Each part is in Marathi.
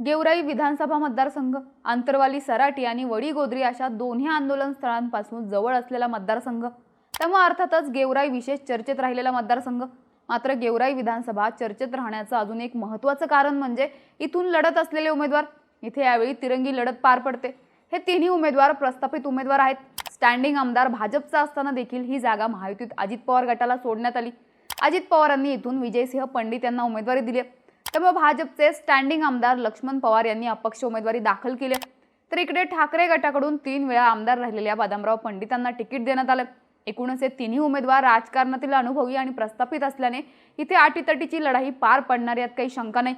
गेवराई विधानसभा मतदारसंघ आंतरवाली सराटी आणि वडीगोद्री अशा दोन्ही आंदोलन स्थळांपासून जवळ असलेला मतदारसंघ. त्यामुळे अर्थातच गेवराई विशेष चर्चेत राहिलेला मतदारसंघ. मात्र गेवराई विधानसभा चर्चेत राहण्याचं अजून एक महत्त्वाचं कारण म्हणजे इथून लढत असलेले उमेदवार. इथे यावेळी तिरंगी लढत पार पडते. हे तिन्ही उमेदवार प्रस्थापित उमेदवार आहेत. स्टँडिंग आमदार भाजपचा असताना देखील ही जागा महायुतीत अजित पवार गटाला सोडण्यात आली. अजित पवारांनी इथून विजयसिंह पंडित यांना उमेदवारी दिली त्यामुळे भाजपचे स्टँडिंग आमदार लक्ष्मण पवार यांनी अपक्ष उमेदवारी दाखल केली तर इकडे ठाकरे गटाकडून तीन वेळा आमदार राहिलेल्या बदामराव पंडितांना तिकीट देण्यात आलं. एकूणच हे तिन्ही उमेदवार राजकारणातील अनुभवी आणि प्रस्थापित असल्याने इथे अटीतटीची लढाई पार पडणार यात काही शंका नाही.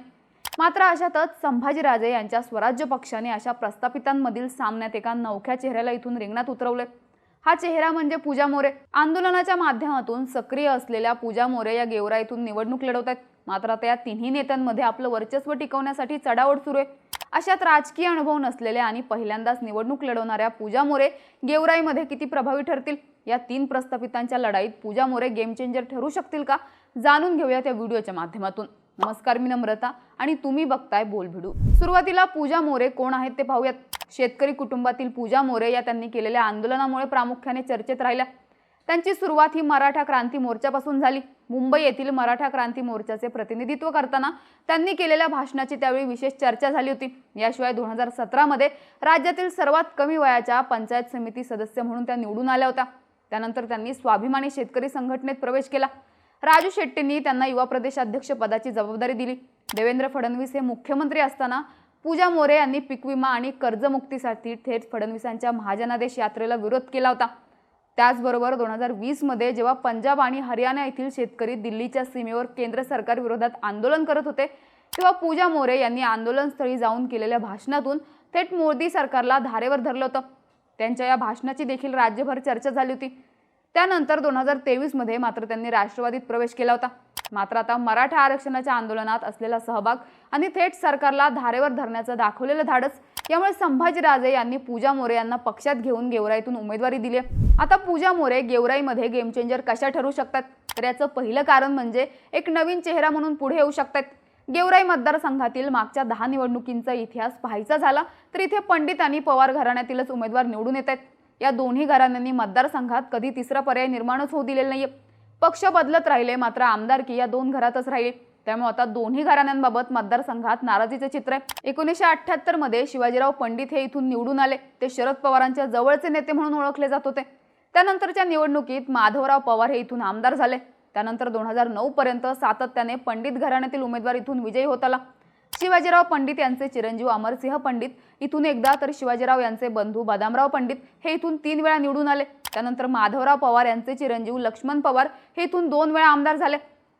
मात्र अशातच संभाजीराजे यांच्या स्वराज्य पक्षाने अशा प्रस्थापितांमधील सामन्यात एका नवख्या चेहऱ्याला इथून रिंगणात उतरवले हा चेहरा म्हणजे पूजा मोरे. आंदोलनाच्या माध्यमातून सक्रिय असलेल्या पूजा मोरे या गेवरा निवडणूक लढवत आहेत. मात्र आता या तिन्ही नेत्यांमध्ये आपलं वर्चस्व टिकवण्यासाठी चढाओढ सुरू आहे. अशात राजकीय अनुभव नसलेल्या आणि पहिल्यांदाच निवडणूक लढवणाऱ्या पूजा मोरे गेवराईमध्ये किती प्रभावी ठरतील? या तीन प्रस्थापितांच्या लढाईत पूजा मोरे गेम चेंजर ठरू शकतील का? जाणून घेऊया त्या व्हिडिओच्या माध्यमातून. नमस्कार मी नम्रता आणि तुम्ही बघताय बोल भिडू. सुरुवातीला पूजा मोरे कोण आहेत ते पाहूयात. शेतकरी कुटुंबातील पूजा मोरे या त्यांनी केलेल्या आंदोलनामुळे प्रामुख्याने चर्चेत राहिल्या. त्यांची सुरुवात ही मराठा क्रांती मोर्चापासून झाली. मुंबई येथील मराठा क्रांती मोर्चाचे प्रतिनिधित्व करताना त्यांनी केलेल्या भाषणाची त्यावेळी विशेष चर्चा झाली होती. याशिवाय दोन हजार सतरामध्ये राज्यातील सर्वात कमी वयाच्या पंचायत समिती सदस्य म्हणून त्या निवडून आल्या होत्या. त्यानंतर त्यांनी स्वाभिमानी शेतकरी संघटनेत प्रवेश केला. राजू शेट्टींनी त्यांना युवा प्रदेशाध्यक्ष पदाची जबाबदारी दिली. देवेंद्र फडणवीस हे मुख्यमंत्री असताना पूजा मोरे यांनी पीक विमा आणि कर्जमुक्तीसाठी थेट फडणवीसांच्या महाजनादेश यात्रेला विरोध केला होता. त्याचबरोबर दोन हजार वीसमध्ये जेव्हा पंजाब आणि हरियाणा येथील शेतकरी दिल्लीच्या सीमेवर केंद्र सरकार विरोधात आंदोलन करत होते तेव्हा पूजा मोरे यांनी आंदोलनस्थळी जाऊन केलेल्या भाषणातून थेट मोदी सरकारला धारेवर धरलं होतं. त्यांच्या या भाषणाची देखील राज्यभर चर्चा झाली होती. त्यानंतर दोन हजार तेवीसमध्ये मात्र त्यांनी राष्ट्रवादीत प्रवेश केला होता. मात्र आता मराठा आरक्षणाच्या आंदोलनात असलेला सहभाग आणि थेट सरकारला धारेवर धरण्याचं दाखवलेलं धाडस यामुळे संभाजीराजे यांनी पूजा मोरे यांना पक्षात घेऊन गेवराईतून उमेदवारी दिली आता पूजा मोरे गेवराईमध्ये गेम चेंजर कशा ठरू शकतात? तर याचं पहिलं कारण म्हणजे एक नवीन चेहरा म्हणून पुढे येऊ शकतात गेवराई मतदारसंघातील मागच्या दहा निवडणुकींचा इतिहास पाहायचा झाला तर इथे पंडित आणि पवार घराण्यातीलच उमेदवार निवडून येत आहेत या दोन्ही घराण्यांनी मतदारसंघात कधी तिसरा पर्याय निर्माणच होऊ दिलेला नाहीये. पक्ष बदलत राहिले मात्र आमदारकी या दोन घरातच राहिले. त्यामुळे आता दोन्ही घराण्यांबाबत मतदारसंघात नाराजीचे चित्र आहे. एकोणीसशे अठ्ठ्याहत्तरमध्ये शिवाजीराव पंडित हे इथून निवडून आले. ते शरद पवारांच्या जवळचे नेते म्हणून ओळखले जात होते. त्यानंतरच्या निवडणुकीत माधवराव पवार हे इथून आमदार झाले. त्यानंतर दोन हजार नऊ पर्यंत सातत्याने पंडित घराण्यातील उमेदवार इथून विजयी होत आला. शिवाजीराव पंडित यांचे चिरंजीव अमरसिंह पंडित इथून एकदा तर शिवाजीराव यांचे बंधू बदामराव पंडित हे इथून तीन वेळा निवडून आले. त्यानंतर माधवराव पवार यांचे चिरंजीव लक्ष्मण पवार हे इथून दोन वेळा आमदार झाले.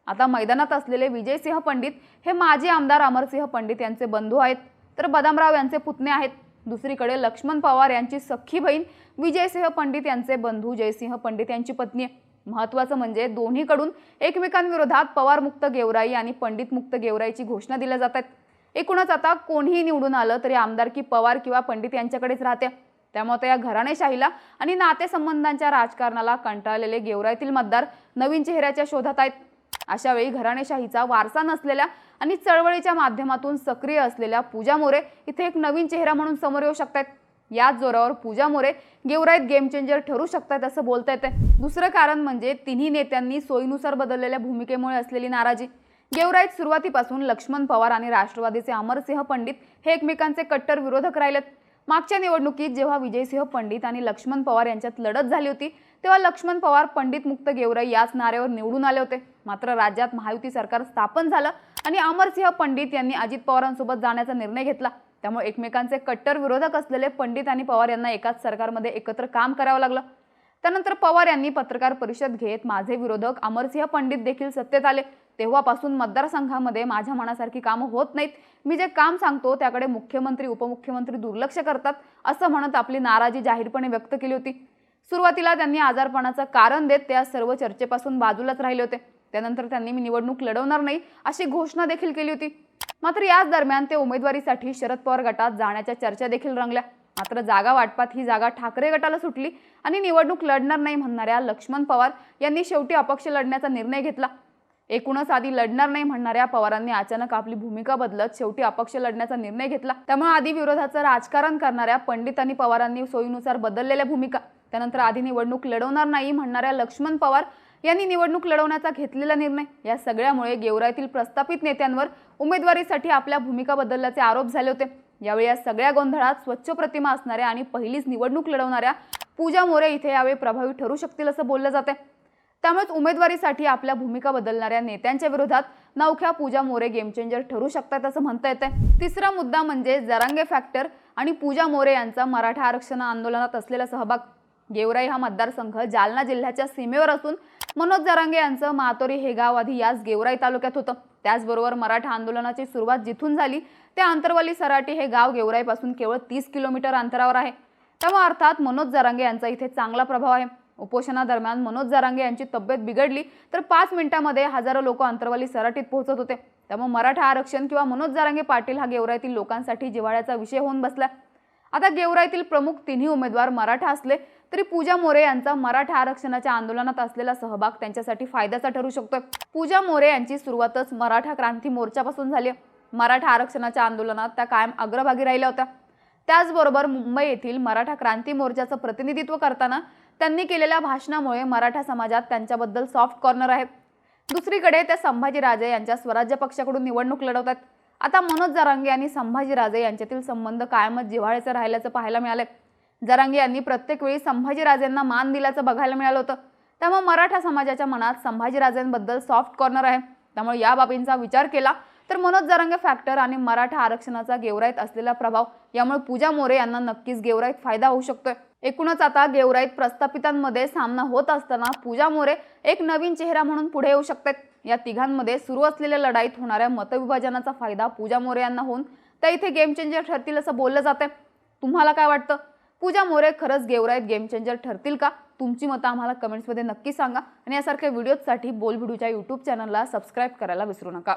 आता मैदानात असलेले विजयसिंह पंडित हे माजी आमदार अमरसिंह पंडित यांचे बंधू आहेत. तर बदामराव यांचे पुतणे आहेत. दुसरीकडे लक्ष्मण पवार यांची सख्खी बहीण विजयसिंह पंडित यांचे बंधू जयसिंह पंडित यांची पत्नी आहे. महत्वाचं म्हणजे दोन्हीकडून एकमेकांविरोधात पवारमुक्त गेवराई आणि पंडित मुक्त गेवराईची घोषणा दिल्या जात आहेत. एकूणच आता कोणीही निवडून आलं तरी आमदारकी पवार किंवा पंडित यांच्याकडेच राहते. त्यामुळे आता या घराणेशाहीला आणि नातेसंबंधांच्या राजकारणाला कंटाळलेले गेवराईतील मतदार नवीन चेहऱ्याच्या शोधात आहेत. अशा वेळी घराणेशाहीचा वारसा नसलेल्या आणि चळवळीच्या माध्यमातून सक्रिय असलेल्या पूजा मोरे इथे एक नवीन चेहरा म्हणून समोर येऊ शकतात याच जोरावर पूजा मोरे गेवराईत गेम चेंजर ठरू शकतात असं बोलता येते दुसरं कारण म्हणजे तिन्ही नेत्यांनी सोयीनुसार बदललेल्या भूमिकेमुळे असलेली नाराजी. गेवराईत सुरुवातीपासून लक्ष्मण पवार आणि राष्ट्रवादीचे अमरसिंह पंडित हे एकमेकांचे कट्टर विरोधक राहिलेत. मागच्या निवडणुकीत जेव्हा विजयसिंह पंडित आणि लक्ष्मण पवार यांच्यात लढत झाली होती तेव्हा लक्ष्मण पवार पंडित मुक्त गेवराई याच नाऱ्यावर निवडून आले होते. मात्र राज्यात महायुती सरकार स्थापन झालं आणि अमरसिंह पंडित यांनी अजित पवारांसोबत जाण्याचा निर्णय घेतला. त्यामुळे एकमेकांचे कट्टर विरोधक असलेले पंडित आणि पवार यांना एकाच सरकारमध्ये एकत्र काम करावं लागलं. त्यानंतर पवार यांनी पत्रकार परिषद घेत माझे विरोधक अमरसिंह पंडित देखील सत्तेत आले. तेव्हापासून मतदारसंघामध्ये माझ्या मनासारखी कामं होत नाहीत. मी जे काम सांगतो त्याकडे मुख्यमंत्री उपमुख्यमंत्री दुर्लक्ष करतात असं म्हणत आपली नाराजी जाहीरपणे व्यक्त केली होती. सुरुवातीला त्यांनी आजारपणाचं कारण देत त्या सर्व चर्चेपासून बाजूलाच राहिले होते. त्यानंतर त्यांनी मी निवडणूक लढवणार नाही अशी घोषणा देखील केली होती. मात्र याच दरम्यान ते उमेदवारीसाठी शरद पवार गटात जाण्याच्या चर्चा देखील रंगल्या. मात्र जागा वाटपात ही जागा ठाकरे गटाला सुटली आणि निवडणूक लढणार नाही म्हणणाऱ्या लक्ष्मण पवार यांनी शेवटी अपक्ष लढण्याचा निर्णय घेतला. एकूणच आधी लढणार नाही म्हणणाऱ्या पवारांनी अचानक आपली भूमिका बदलत शेवटी अपक्ष लढण्याचा निर्णय घेतला. त्यामुळे आधी विरोधाचं राजकारण करणाऱ्या पंडित आणि पवारांनी सोयीनुसार बदललेल्या भूमिका. त्यानंतर आधी निवडणूक लढवणार नाही म्हणणाऱ्या लक्ष्मण पवार यांनी निवडणूक लढवण्याचा घेतलेला निर्णय. या सगळ्यामुळे गेवराईतील प्रस्थापित नेत्यांवर उमेदवारीसाठी आपल्या भूमिका बदलल्याचे आरोप झाले होते. यावेळी या सगळ्या गोंधळात स्वच्छ प्रतिमा असणाऱ्या आणि पहिलीच निवडणूक लढवणाऱ्या पूजा मोरे इथे यावेळी प्रभावी ठरू शकतील असं बोललं जाते त्यामुळेच उमेदवारीसाठी आपल्या भूमिका बदलणाऱ्या नेत्यांच्या विरोधात नवख्या पूजा मोरे गेम चेंजर ठरू शकतात असं म्हणता येते तिसरा मुद्दा म्हणजे जरांगे फॅक्टर आणि पूजा मोरे यांचा मराठा आरक्षण आंदोलनात असलेला सहभाग. गेवराई हा मतदारसंघ जालना जिल्ह्याच्या सीमेवर असून मनोज जरांगे यांचं मातोरी हे गाव आधी याच गेवराई तालुक्यात होतं. त्याचबरोबर मराठा आंदोलनाची सुरुवात जिथून झाली त्या आंतरवाली सराटी हे गाव गेवराईपासून केवळ तीस किलोमीटर अंतरावर आहे. त्यामुळे अर्थात मनोज जरांगे यांचा इथे चांगला प्रभाव आहे. उपोषणादरम्यान मनोज जारांगे यांची तब्येत बिघडली तर पाच मिनिटांमध्ये हजारो लोक अंतरवाली सराटीत पोहोचत होते. त्यामुळे मराठा आरक्षण किंवा मनोज जारांगे पाटील हा गेवराईतील लोकांसाठी जिव्हाळ्याचा विषय होऊन बसला आता गेवराईतील प्रमुख तिन्ही उमेदवार मराठा असले तरी पूजा मोरे यांचा मराठा आरक्षणाच्या आंदोलनात असलेला सहभाग त्यांच्यासाठी फायद्याचा ठरू शकतो पूजा मोरे यांची सुरुवातच मराठा क्रांती मोर्चापासून झाली मराठा आरक्षणाच्या आंदोलनात त्या कायम अग्रभागी राहिल्या होत्या. त्याचबरोबर मुंबई येथील मराठा क्रांती मोर्चाचं प्रतिनिधित्व करताना त्यांनी केलेल्या भाषणामुळे मराठा समाजात त्यांच्याबद्दल सॉफ्ट कॉर्नर आहेत. दुसरीकडे त्या संभाजीराजे यांच्या स्वराज्य पक्षाकडून निवडणूक लढवतात. आता मनोज जरांगे आणि संभाजीराजे यांच्यातील संबंध कायमच जिव्हाळ्याचं राहिल्याचं पाहायला मिळालंय. जरांगे यांनी प्रत्येक वेळी संभाजीराजेंना मान दिल्याचं बघायला मिळालं होतं. त्यामुळे मराठा समाजाच्या मनात संभाजीराजेंबद्दल सॉफ्ट कॉर्नर आहे. त्यामुळे या बाबींचा विचार केला तर मनोज जरांगे फॅक्टर आणि मराठा आरक्षणाचा गेवराईत असलेला प्रभाव यामुळे पूजा मोरे यांना नक्कीच गेवराईत फायदा होऊ शकतोय. एकूणच आता गेवराईत प्रस्थापितांमध्ये सामना होत असताना पूजा मोरे एक नवीन चेहरा म्हणून पुढे येऊ शकतात. या तिघांमध्ये सुरू असलेल्या लढाईत होणाऱ्या मतविभाजनाचा फायदा पूजा मोरे यांना होऊन त्या इथे गेम चेंजर ठरतील असं बोललं जाते तुम्हाला काय वाटतं? पूजा मोरे खरंच गेवराईत गेम चेंजर ठरतील का? तुमची मतं आम्हाला कमेंट्समध्ये नक्की सांगा. आणि यासारख्या व्हिडिओजसाठी बोल व्हिडिओच्या यूट्यूब चॅनलला सबस्क्राईब करायला विसरू नका.